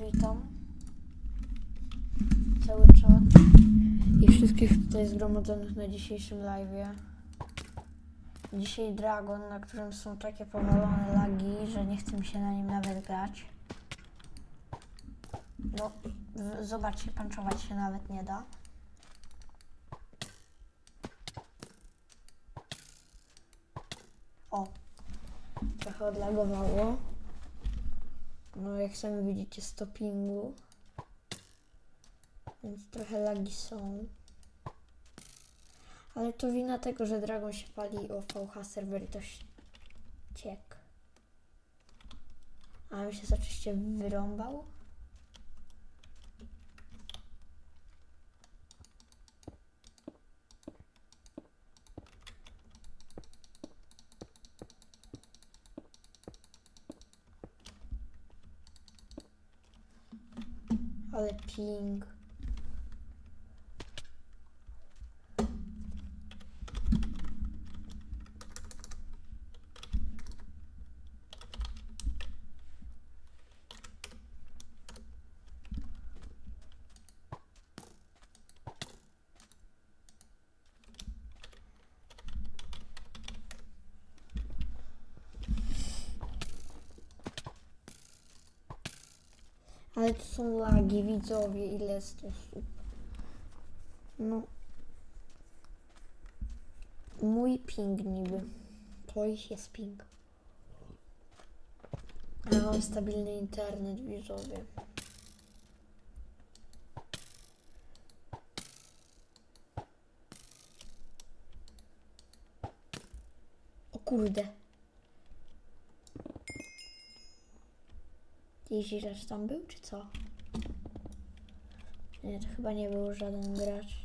witam. Cały czat. I wszystkich tutaj zgromadzonych na dzisiejszym live'ie. Dzisiaj Dragon, na którym są takie powalone lagi, że nie chce mi się na nim nawet grać. No, zobaczcie, panczować się nawet nie da. O, trochę odlagowało. No, jak sami widzicie, stoppingu. Więc trochę lagi są. Ale to wina tego, że Dragon się pali o VH serwer i to ciek. A mi się oczywiście wyrąbał. Ale ping. Ale to są lagi, widzowie, ile jest osób. No. Mój ping niby. To ich jest ping. Ale mam stabilny internet, widzowie. O kurde. Rzecz tam był, czy co? Nie, to chyba nie był żaden gracz.